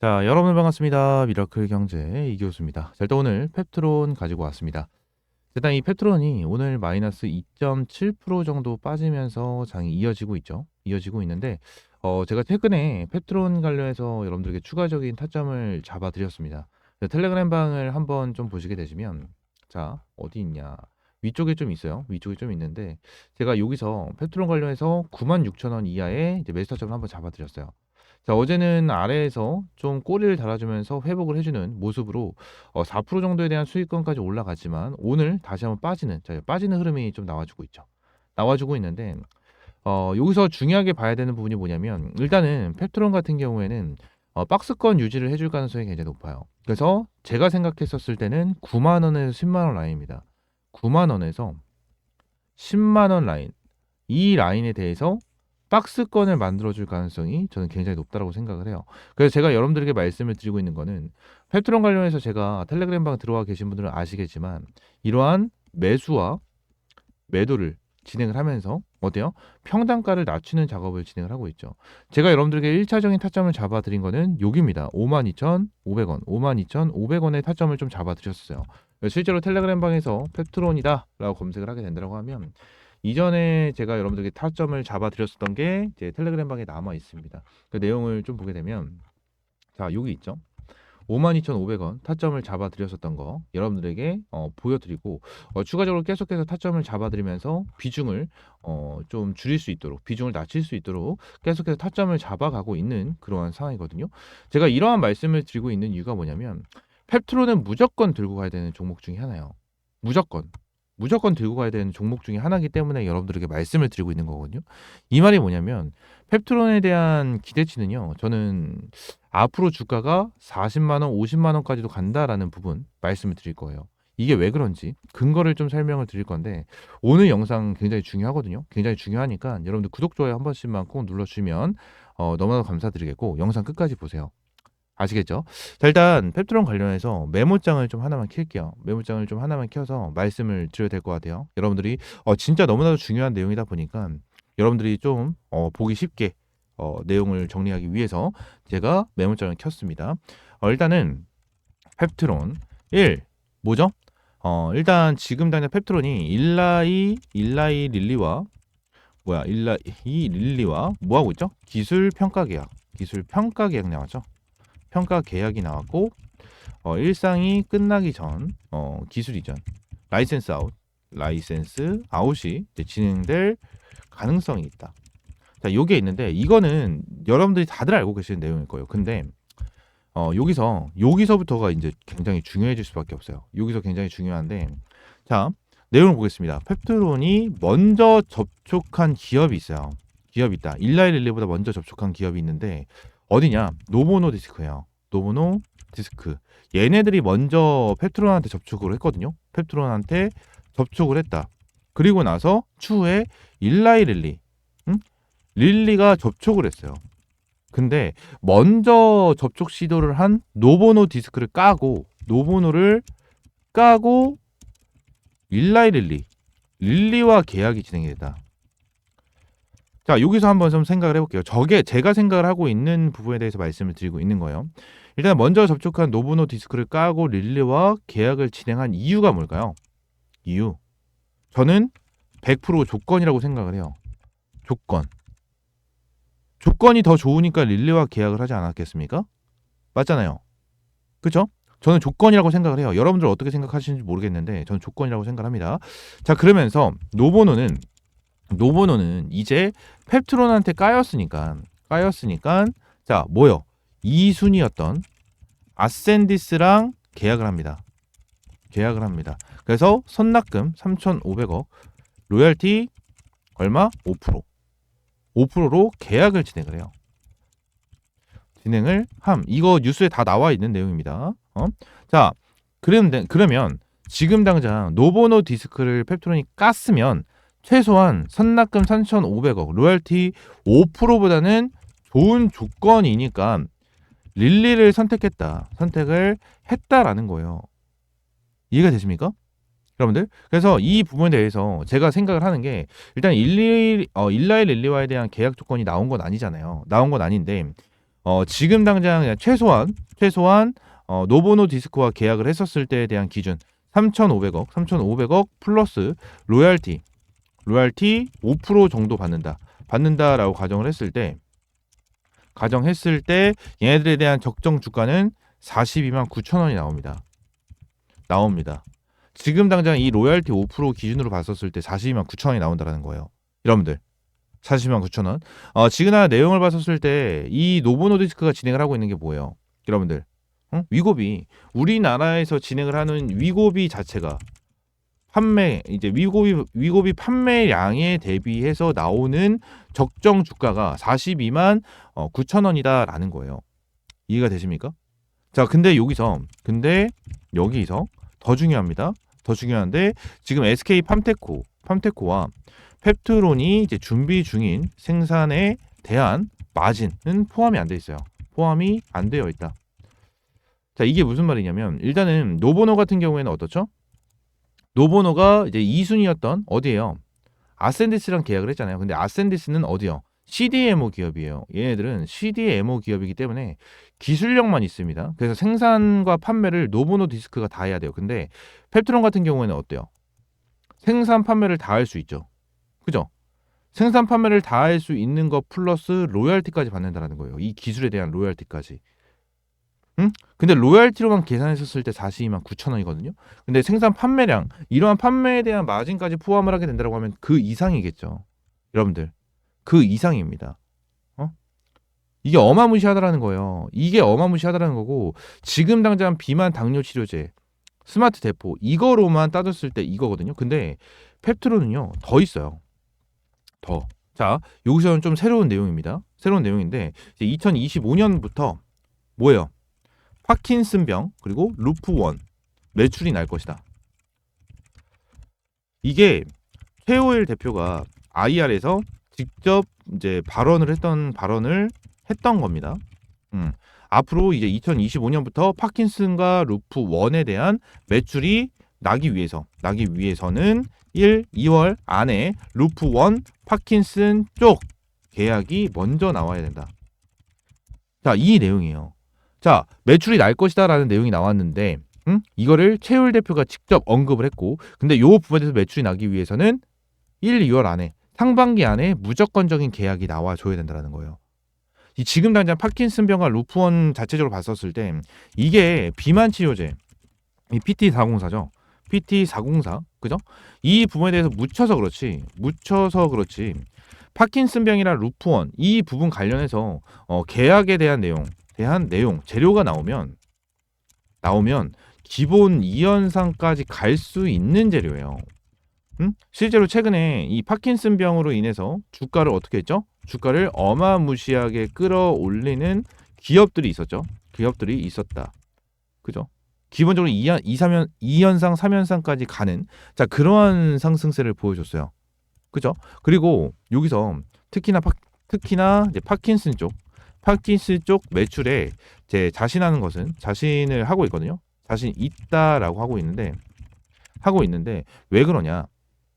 자, 여러분 반갑습니다. 미라클 경제 이교수입니다. 자, 일단 오늘 펩트론 가지고 왔습니다. 일단 이 펩트론이 오늘 마이너스 2.7% 정도 빠지면서 장이 이어지고 있죠. 이어지고 있는데 어, 제가 최근에 펩트론 관련해서 여러분들에게 추가적인 타점을 잡아 드렸습니다. 텔레그램 방을 한번 좀 보시게 되시면 자, 어디 있냐? 위쪽에 좀 있어요. 위쪽에 좀 있는데 제가 여기서 펩트론 관련해서 96,000원 이하의 이제 매수 타점을 한번 잡아 드렸어요. 자, 어제는 아래에서 좀 꼬리를 달아주면서 회복을 해주는 모습으로 어, 4% 정도에 대한 수익권까지 올라갔지만 오늘 다시 한번 빠지는 자, 빠지는 흐름이 좀 나와주고 있죠. 나와주고 있는데 어, 여기서 중요하게 봐야 되는 부분이 뭐냐면 일단은 펩트론 같은 경우에는 어, 박스권 유지를 해줄 가능성이 굉장히 높아요. 그래서 제가 생각했었을 때는 9만 원에서 10만 원 라인입니다. 9만 원에서 10만 원 라인 이 라인에 대해서 박스권을 만들어줄 가능성이 저는 굉장히 높다고 생각을 해요. 그래서 제가 여러분들에게 말씀을 드리고 있는 거는 펩트론 관련해서 제가 텔레그램 방 들어와 계신 분들은 아시겠지만 이러한 매수와 매도를 진행을 하면서 어때요? 평단가를 낮추는 작업을 진행을 하고 있죠. 제가 여러분들에게 1차적인 타점을 잡아드린 거는 여기입니다. 52,500원, 52,500원의 타점을 좀 잡아드렸어요. 실제로 텔레그램 방에서 펩트론이다 라고 검색을 하게 된다고 하면 이전에 제가 여러분들에게 타점을 잡아드렸었던 게 이제 텔레그램 방에 남아 있습니다. 그 내용을 좀 보게 되면 자 여기 있죠. 52,500원 타점을 잡아드렸었던 거 여러분들에게 어, 보여드리고 어, 추가적으로 계속해서 타점을 잡아드리면서 비중을 어, 좀 줄일 수 있도록 비중을 낮출 수 있도록 계속해서 타점을 잡아가고 있는 그러한 상황이거든요. 제가 이러한 말씀을 드리고 있는 이유가 뭐냐면 펩트로는 무조건 들고 가야 되는 종목 중에 하나예요. 무조건. 무조건 들고 가야 되는 종목 중에 하나이기 때문에 여러분들에게 말씀을 드리고 있는 거거든요. 이 말이 뭐냐면 펩트론에 대한 기대치는요. 저는 앞으로 주가가 40만 원, 50만 원까지도 간다라는 부분 말씀을 드릴 거예요. 이게 왜 그런지 근거를 좀 설명을 드릴 건데 오늘 영상 굉장히 중요하거든요. 굉장히 중요하니까 여러분들 구독 좋아요 한 번씩만 꼭 눌러주시면 어, 너무나 감사드리겠고 영상 끝까지 보세요. 아시겠죠? 자, 일단 펩트론 관련해서 메모장을 좀 하나만 킬게요. 메모장을 좀 하나만 켜서 말씀을 드려야 될 것 같아요. 여러분들이 어, 진짜 너무나도 중요한 내용이다 보니까 여러분들이 좀 어, 보기 쉽게 어, 내용을 정리하기 위해서 제가 메모장을 켰습니다. 어, 일단은 펩트론 1 뭐죠? 어, 일단 지금 당장 펩트론이 일라이 일라이 릴리와 뭐야 일라이 릴리와 뭐 하고 있죠? 기술 평가 계약 기술 평가 계약 나왔죠? 평가 계약이 나왔고 어, 일상이 끝나기 전 어, 기술 이전 라이센스 아웃 라이센스 아웃이 진행될 가능성이 있다. 자, 요게 있는데 이거는 여러분들이 다들 알고 계시는 내용일 거예요. 근데 어, 여기서 여기서부터가 이제 굉장히 중요해질 수밖에 없어요. 여기서 굉장히 중요한데 자, 내용을 보겠습니다. 펩트론이 먼저 접촉한 기업이 있어요. 기업이 있다. 일라이 릴리보다 먼저 접촉한 기업이 있는데 어디냐? 노모노 디스크예요. 노모노 디스크. 얘네들이 먼저 펩트론한테 접촉을 했거든요. 펩트론한테 접촉을 했다. 그리고 나서 추후에 일라이 릴리, 응? 릴리가 접촉을 했어요. 근데 먼저 접촉 시도를 한 노보노 디스크를 까고 노보노를 까고 일라이 릴리, 릴리와 계약이 진행이 됐다. 자, 여기서 한번 좀 생각을 해볼게요. 저게 제가 생각을 하고 있는 부분에 대해서 말씀을 드리고 있는 거예요. 일단 먼저 접촉한 노브노 디스크를 까고 릴리와 계약을 진행한 이유가 뭘까요? 이유. 저는 100% 조건이라고 생각을 해요. 조건. 조건이 더 좋으니까 릴리와 계약을 하지 않았겠습니까? 맞잖아요. 그죠? 저는 조건이라고 생각을 해요. 여러분들 어떻게 생각하시는지 모르겠는데 저는 조건이라고 생각합니다. 자, 그러면서 노보노는 노보노는 이제 펩트론한테 까였으니까 까였으니까 자 뭐요 2순위였던 아센디스랑 계약을 합니다. 계약을 합니다. 그래서 선납금 3,500억, 로열티 얼마? 5%. 5%로 계약을 진행을 해요. 진행을 함. 이거 뉴스에 다 나와 있는 내용입니다. 어? 자, 그러면, 그러면 지금 당장 노보노 디스크를 펩트론이 깠으면 최소한 선납금 3,500억, 로열티 5%보다는 좋은 조건이니까 릴리를 선택했다. 선택을 했다라는 거예요. 이해가 되십니까? 여러분들? 그래서 이 부분에 대해서 제가 생각을 하는 게 일단 일리, 어, 일라이 릴리와에 대한 계약 조건이 나온 건 아니잖아요. 나온 건 아닌데 어, 지금 당장 최소한 최소한 어, 노보노 디스크와 계약을 했었을 때에 대한 기준 3,500억, 3,500억 플러스 로얄티, 로얄티 5% 정도 받는다. 받는다라고 가정을 했을 때 가정했을 때 얘네들에 대한 적정 주가는 42만 9천 원이 나옵니다. 나옵니다. 지금 당장 이 로얄티 5% 기준으로 봤었을 때 42만 9천 원이 나온다라는 거예요. 여러분들 42만 9천 원. 어, 지그나 내용을 봤었을 때 이 노보노디스크가 진행을 하고 있는 게 뭐예요? 여러분들 어? 위고비 우리나라에서 진행을 하는 위고비 자체가 판매 이제 위고비 위고비 판매량에 대비해서 나오는 적정 주가가 42만 어, 9천 원이다라는 거예요. 이해가 되십니까? 자, 근데 여기서 근데 여기서 더 중요합니다. 더 중요한데 지금 SK 팜테코 팜테코와 펩트론이 이제 준비 중인 생산에 대한 마진은 포함이 안 돼 있어요. 포함이 안 되어 있다. 자, 이게 무슨 말이냐면 일단은 노보노 같은 경우에는 어떻죠? 노보노가 이제 2순위였던 어디예요? 아센디스랑 계약을 했잖아요. 근데 아센디스는 어디요? CDMO 기업이에요. 얘네들은 CDMO 기업이기 때문에 기술력만 있습니다. 그래서 생산과 판매를 노보노 디스크가 다 해야 돼요. 근데 펩트론 같은 경우에는 어때요? 생산 판매를 다 할 수 있죠. 그죠? 생산 판매를 다 할 수 있는 것 플러스 로열티까지 받는다라는 거예요. 이 기술에 대한 로열티까지. 응? 근데 로열티로만 계산했었을 때 42만 9천 원이거든요. 근데 생산 판매량 이러한 판매에 대한 마진까지 포함을 하게 된다고 하면 그 이상이겠죠. 여러분들 그 이상입니다. 어? 이게 어마무시하다라는 거예요. 이게 어마무시하다라는 거고 지금 당장 비만 당뇨 치료제 스마트 대포 이거로만 따졌을 때 이거거든요. 근데 펩트로는요 더 있어요. 더. 자 여기서는 좀 새로운 내용입니다. 새로운 내용인데 2025년부터 뭐예요? 파킨슨병 그리고 루프원 매출이 날 것이다. 이게 최호일 대표가 IR에서 직접 이제 발언을 했던 발언을 했던 겁니다. 음, 앞으로 이제 2025년부터 파킨슨과 루프 원에 대한 매출이 나기 위해서 나기 위해서는 1, 2월 안에 루프 원 파킨슨 쪽 계약이 먼저 나와야 된다. 자, 이 내용이에요. 자, 매출이 날 것이다라는 내용이 나왔는데, 응? 이거를 최율 대표가 직접 언급을 했고, 근데 요 부분에서 매출이 나기 위해서는 1, 2월 안에 상반기 안에 무조건적인 계약이 나와줘야 된다는 거예요. 이 지금 당장 파킨슨병과 루프원 자체적으로 봤었을 때 이게 비만 치료제, 이 PT404죠. PT404, 그죠? 이 부분에 대해서 묻혀서 그렇지, 묻혀서 그렇지. 파킨슨병이랑 루프원 이 부분 관련해서 어, 계약에 대한 내용, 대한 내용, 재료가 나오면 나오면 기본 이현상까지 갈 수 있는 재료예요. 음? 실제로 최근에 이 파킨슨 병으로 인해서 주가를 어떻게 했죠? 주가를 어마무시하게 끌어올리는 기업들이 있었죠. 기업들이 있었다. 그죠? 기본적으로 2, 2, 3연, 2연상, 3연상까지 가는 자 그러한 상승세를 보여줬어요. 그죠? 그리고 여기서 특히나 파, 특히나 파킨슨 쪽 파킨슨 쪽 매출에 제 자신하는 것은 자신을 하고 있거든요. 자신 있다라고 하고 있는데 하고 있는데 왜 그러냐?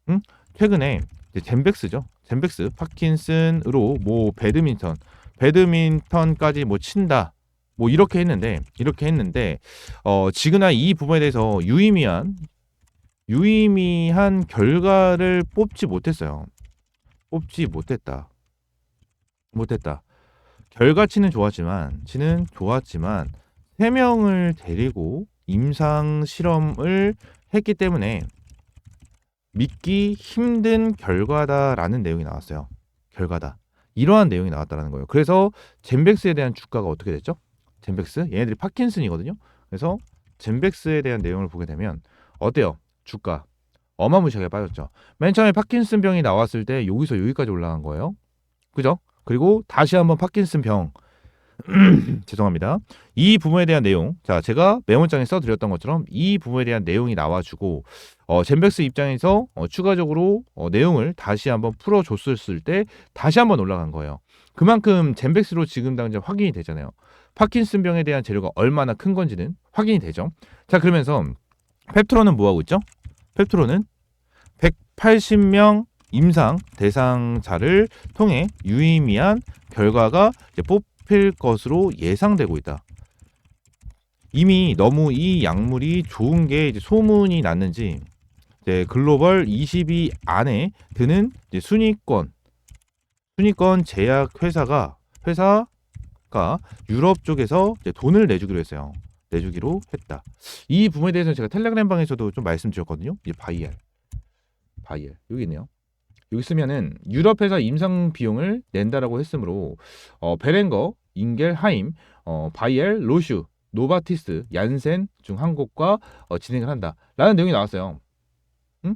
응? 최근에 젠백스죠. 젠백스 파킨슨으로 뭐 배드민턴 배드민턴까지 뭐 친다. 뭐 이렇게 했는데 이렇게 했는데 어 지그나 이 부분에 대해서 유의미한 유의미한 결과를 뽑지 못했어요. 뽑지 못했다. 못했다. 결과치는 좋았지만 치는 좋았지만 세 명을 데리고 임상 실험을 했기 때문에 믿기 힘든 결과다라는 내용이 나왔어요. 결과다. 이러한 내용이 나왔다라는 거예요. 그래서 젠백스에 대한 주가가 어떻게 됐죠? 젠백스 얘네들이 파킨슨이거든요. 그래서 젠백스에 대한 내용을 보게 되면 어때요? 주가 어마무시하게 빠졌죠. 맨 처음에 파킨슨 병이 나왔을 때 여기서 여기까지 올라간 거예요. 그죠? 그리고 다시 한번 파킨슨 병 죄송합니다. 이 부분에 대한 내용, 자 제가 메모장에 써드렸던 것처럼 이 부분에 대한 내용이 나와주고 어, 젠백스 입장에서 어, 추가적으로 어, 내용을 다시 한번 풀어줬을 때 다시 한번 올라간 거예요. 그만큼 젠백스로 지금 당장 확인이 되잖아요. 파킨슨 병에 대한 재료가 얼마나 큰 건지는 확인이 되죠. 자 그러면서 펩트로는 뭐 하고 있죠? 펩트로는 180명 임상 대상자를 통해 유의미한 결과가 잡힐 것으로 예상되고 있다. 이미 너무 이 약물이 좋은 게 소문이 났는지 글로벌 20위 안에 드는 순위권 순위권 제약 회사가 회사가 유럽 쪽에서 돈을 내주기로 했어요. 내주기로 했다. 이 부분에 대해서는 제가 텔레그램 방에서도 좀 말씀드렸거든요. 이제 바이엘, 바이엘 여기 있네요. 여기 쓰면은 유럽 회사 임상 비용을 낸다라고 했으므로 어, 베렌거, 인겔, 하임, 어, 바이엘, 로슈, 노바티스, 얀센 중 한 곳과 어, 진행을 한다라는 내용이 나왔어요. 응?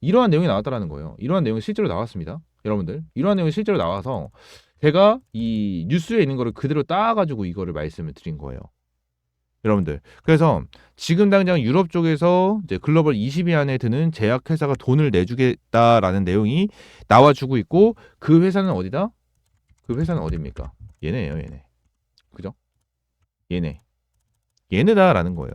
이러한 내용이 나왔다라는 거예요. 이러한 내용이 실제로 나왔습니다. 여러분들 이러한 내용이 실제로 나와서 제가 이 뉴스에 있는 거를 그대로 따가지고 이거를 말씀을 드린 거예요. 여러분들 그래서 지금 당장 유럽 쪽에서 이제 글로벌 20위 안에 드는 제약 회사가 돈을 내주겠다라는 내용이 나와주고 있고 그 회사는 어디다? 그 회사는 어디입니까? 얘네예요, 얘네. 그죠? 얘네. 얘네다라는 거예요.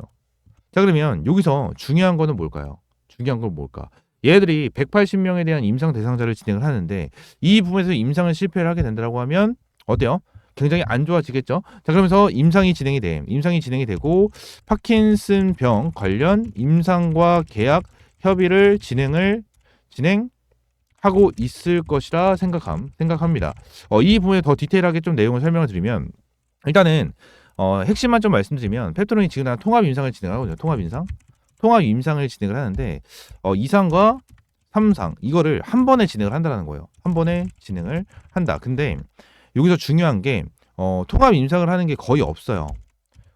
자 그러면 여기서 중요한 거는 뭘까요? 중요한 건 뭘까? 얘들이 180명에 대한 임상 대상자를 진행을 하는데 이 부분에서 임상을 실패를 하게 된다고 하면 어때요? 굉장히 안 좋아지겠죠. 자 그러면서 임상이 진행이 돼. 임상이 진행이 되고 파킨슨 병 관련 임상과 계약 협의를 진행을 진행 하고 있을 것이라 생각함 생각합니다. 어, 이 부분에 더 디테일하게 좀 내용을 설명을 드리면 일단은 어, 핵심만 좀 말씀드리면 페트론이 지금 다 통합 임상을 진행하거든요. 통합 임상, 통합 임상을 진행을 하는데 어, 2상과 3상 이거를 한 번에 진행을 한다는 거예요. 한 번에 진행을 한다. 근데 여기서 중요한 게 어, 통합 임상을 하는 게 거의 없어요.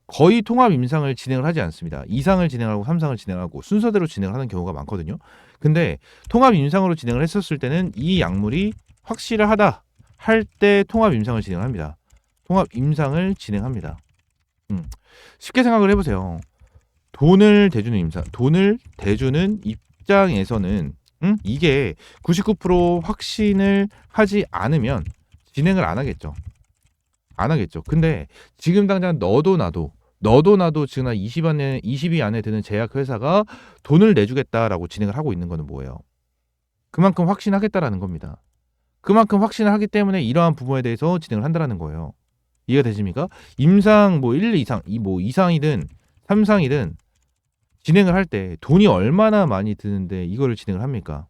거의 통합 임상을 진행을 하지 않습니다. 2상을 진행하고 3상을 진행하고 순서대로 진행을 하는 경우가 많거든요. 근데 통합 임상으로 진행을 했었을 때는 이 약물이 확실하다 할 때 통합 임상을 진행합니다. 통합 임상을 진행합니다. 음, 쉽게 생각을 해보세요. 돈을 대주는 임상, 돈을 대주는 입장에서는 음? 이게 99% 확신을 하지 않으면 진행을 안 하겠죠. 안 하겠죠. 근데 지금 당장 너도 나도 너도 나도 지금 한 20 안에 20위 안에 드는 제약 회사가 돈을 내주겠다라고 진행을 하고 있는 거는 뭐예요? 그만큼 확신하겠다라는 겁니다. 그만큼 확신을 하기 때문에 이러한 부분에 대해서 진행을 한다라는 거예요. 이해가 되십니까? 임상 뭐 1, 2상, 이뭐 2상이든 3상이든 진행을 할 때 돈이 얼마나 많이 드는데 이거를 진행을 합니까?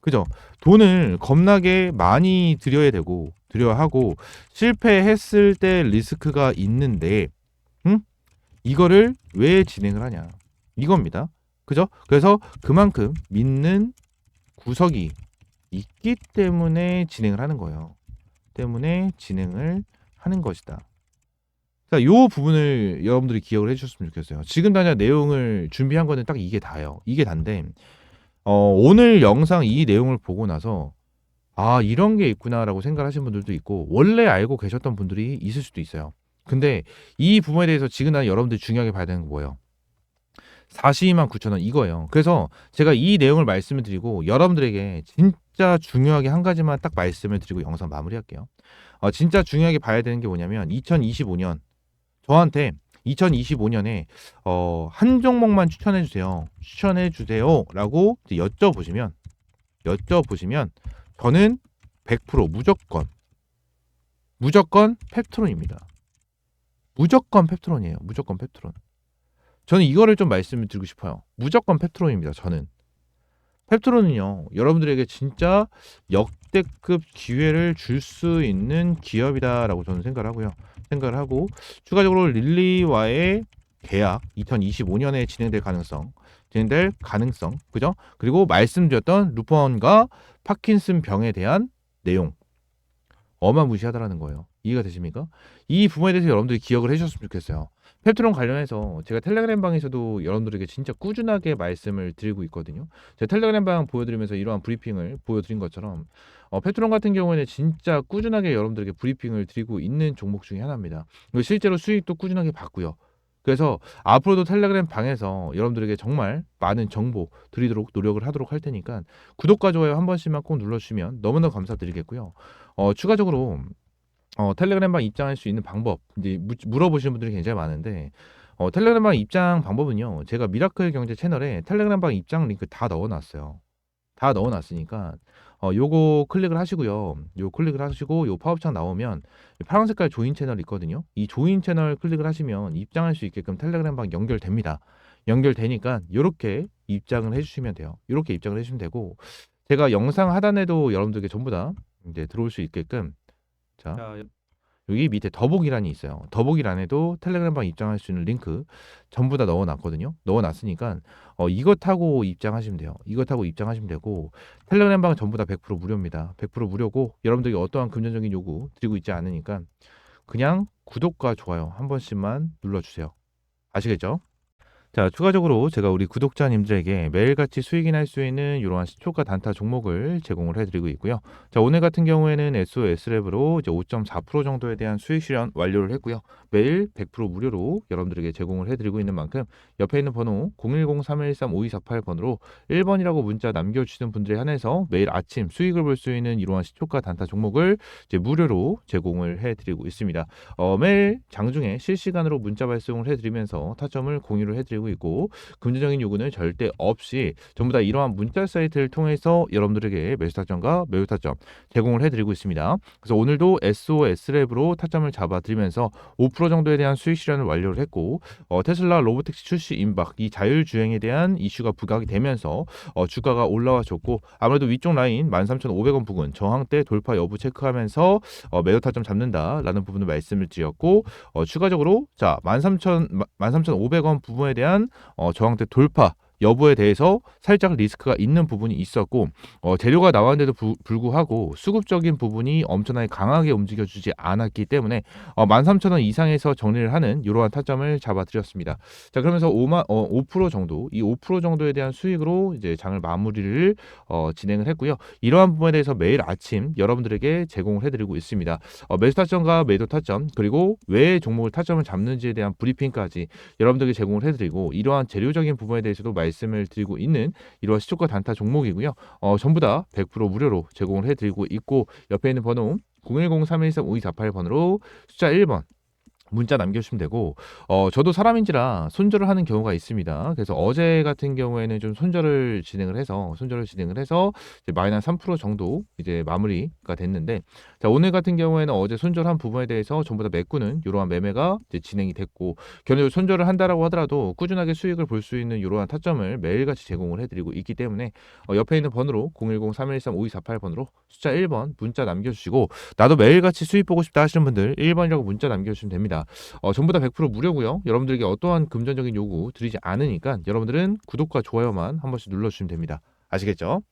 그죠? 돈을 겁나게 많이 들여야 되고 들여야 하고 실패했을 때 리스크가 있는데 응? 이거를 왜 진행을 하냐? 이겁니다. 그죠? 그래서 그만큼 믿는 구석이 있기 때문에 진행을 하는 거예요. 때문에 진행을 하는 것이다. 자, 요 부분을 여러분들이 기억을 해주셨으면 좋겠어요. 지금 당장 내용을 준비한 거는 딱 이게 다예요. 이게 단데, 어, 오늘 영상 이 내용을 보고 나서, 아, 이런 게 있구나라고 생각하시는 분들도 있고, 원래 알고 계셨던 분들이 있을 수도 있어요. 근데 이 부분에 대해서 지금 난 여러분들이 중요하게 봐야 되는 게 뭐예요? 42만 9천 원 이거예요. 그래서 제가 이 내용을 말씀을 드리고 여러분들에게 진짜 중요하게 한 가지만 딱 말씀을 드리고 영상 마무리할게요. 어, 진짜 중요하게 봐야 되는 게 뭐냐면 2025년 저한테 2025년에 어, 한 종목만 추천해 주세요. 추천해 주세요라고 여쭤보시면 여쭤보시면 저는 100% 무조건 무조건 펩트론입니다. 무조건 펩트론이에요. 무조건 펩트론. 저는 이거를 좀 말씀을 드리고 싶어요. 무조건 펩트론입니다. 저는 펩트론은요 여러분들에게 진짜 역대급 기회를 줄 수 있는 기업이다라고 저는 생각을 하고요. 생각을 하고 추가적으로 릴리와의 계약 2025년에 진행될 가능성 진행될 가능성 그죠? 그리고 말씀드렸던 루펀과 파킨슨 병에 대한 내용 어마무시하다라는 거예요. 이해가 되십니까? 이 부분에 대해서 여러분들이 기억을 해주셨으면 좋겠어요. 펩트론 관련해서 제가 텔레그램 방에서도 여러분들에게 진짜 꾸준하게 말씀을 드리고 있거든요. 제가 텔레그램 방 보여드리면서 이러한 브리핑을 보여드린 것처럼 어, 펩트론 같은 경우에는 진짜 꾸준하게 여러분들에게 브리핑을 드리고 있는 종목 중에 하나입니다. 실제로 수익도 꾸준하게 받고요. 그래서 앞으로도 텔레그램 방에서 여러분들에게 정말 많은 정보 드리도록 노력을 하도록 할 테니까 구독과 좋아요 한 번씩만 꼭 눌러주시면 너무나 감사드리겠고요. 어, 추가적으로 어, 텔레그램방 입장할 수 있는 방법 이제 무, 물어보시는 분들이 굉장히 많은데 어, 텔레그램방 입장 방법은요. 제가 미라클 경제 채널에 텔레그램방 입장 링크 다 넣어놨어요. 다 넣어놨으니까 어 요거 클릭을 하시고요. 요 클릭을 하시고 요 팝업창 나오면 파란 색깔 조인 채널 있거든요. 이 조인 채널 클릭을 하시면 입장할 수 있게끔 텔레그램방 연결됩니다. 연결되니까 요렇게 입장을 해 주시면 돼요. 요렇게 입장을 해 주시면 되고 제가 영상 하단에도 여러분들께 전부 다 이제 들어올 수 있게끔 자 자, 여기 밑에 더보기란이 있어요. 더보기란에도 텔레그램방 입장할 수 있는 링크 전부 다 넣어놨거든요. 넣어놨으니까 어, 이거 타고 입장하시면 돼요. 이거 타고 입장하시면 되고 텔레그램방 전부 다 100% 무료입니다. 100% 무료고 여러분들이 어떠한 금전적인 요구 드리고 있지 않으니까 그냥 구독과 좋아요 한 번씩만 눌러주세요. 아시겠죠? 자, 추가적으로 제가 우리 구독자님들에게 매일같이 수익이 날 수 있는 이러한 시초가 단타 종목을 제공을 해드리고 있고요. 자, 오늘 같은 경우에는 SOS랩으로 이제 5.4% 정도에 대한 수익 실현 완료를 했고요. 매일 100% 무료로 여러분들에게 제공을 해드리고 있는 만큼 옆에 있는 번호 010-3113-5248번으로 1번이라고 문자 남겨주시는 분들에 한해서 매일 아침 수익을 볼 수 있는 이러한 시초가 단타 종목을 이제 무료로 제공을 해드리고 있습니다. 어, 매일 장중에 실시간으로 문자 발송을 해드리면서 타점을 공유를 해드리고 있고 금전적인 요구는 절대 없이 전부 다 이러한 문자 사이트를 통해서 여러분들에게 매수 타점과 매우 타점 제공을 해드리고 있습니다. 그래서 오늘도 SOS랩으로 타점을 잡아드리면서 5% 정도에 대한 수익 실현을 완료를 했고 어, 테슬라 로보택시 출시 임박 이 자율주행에 대한 이슈가 부각이 되면서 어, 주가가 올라와 줬고 아무래도 위쪽 라인 13,500원 부근 저항대 돌파 여부 체크하면서 어, 매도 타점 잡는다라는 부분을 말씀을 드렸고 어, 추가적으로 자 13,000 13,500원 부분에 대한 어, 저항대 돌파 여부에 대해서 살짝 리스크가 있는 부분이 있었고 어, 재료가 나왔는데도 부- 불구하고 수급적인 부분이 엄청나게 강하게 움직여주지 않았기 때문에 어, 13,000원 이상에서 정리를 하는 이러한 타점을 잡아드렸습니다. 자 그러면서 5만 어, 5% 정도 이 5% 정도에 대한 수익으로 이제 장을 마무리를 어, 진행을 했고요. 이러한 부분에 대해서 매일 아침 여러분들에게 제공을 해드리고 있습니다. 어, 매수 타점과 매도 타점 그리고 왜 종목을 타점을 잡는지에 대한 브리핑까지 여러분들에게 제공을 해드리고 이러한 재료적인 부분에 대해서도 말 씀을 드리고 있는 이러한 시초가 단타 종목이고요. 어, 전부 다 100% 무료로 제공을 해드리고 있고 옆에 있는 번호 010-3113-5248번으로 숫자 1번 문자 남겨주시면 되고 어 저도 사람인지라 손절을 하는 경우가 있습니다. 그래서 어제 같은 경우에는 좀 손절을 진행을 해서 손절을 진행을 해서 이제 마이너스 3% 정도 이제 마무리가 됐는데 자 오늘 같은 경우에는 어제 손절한 부분에 대해서 전부 다 메꾸는 이러한 매매가 이제 진행이 됐고 견적으로 손절을 한다라고 하더라도 꾸준하게 수익을 볼 수 있는 이러한 타점을 매일같이 제공을 해드리고 있기 때문에 어, 옆에 있는 번호로 010-3113-5248번으로 숫자 1번 문자 남겨주시고 나도 매일같이 수익 보고 싶다 하시는 분들 1번이라고 문자 남겨주시면 됩 어, 전부 다 100% 무료고요. 여러분들에게 어떠한 금전적인 요구 드리지 않으니까 여러분들은 구독과 좋아요만 한 번씩 눌러주시면 됩니다. 아시겠죠?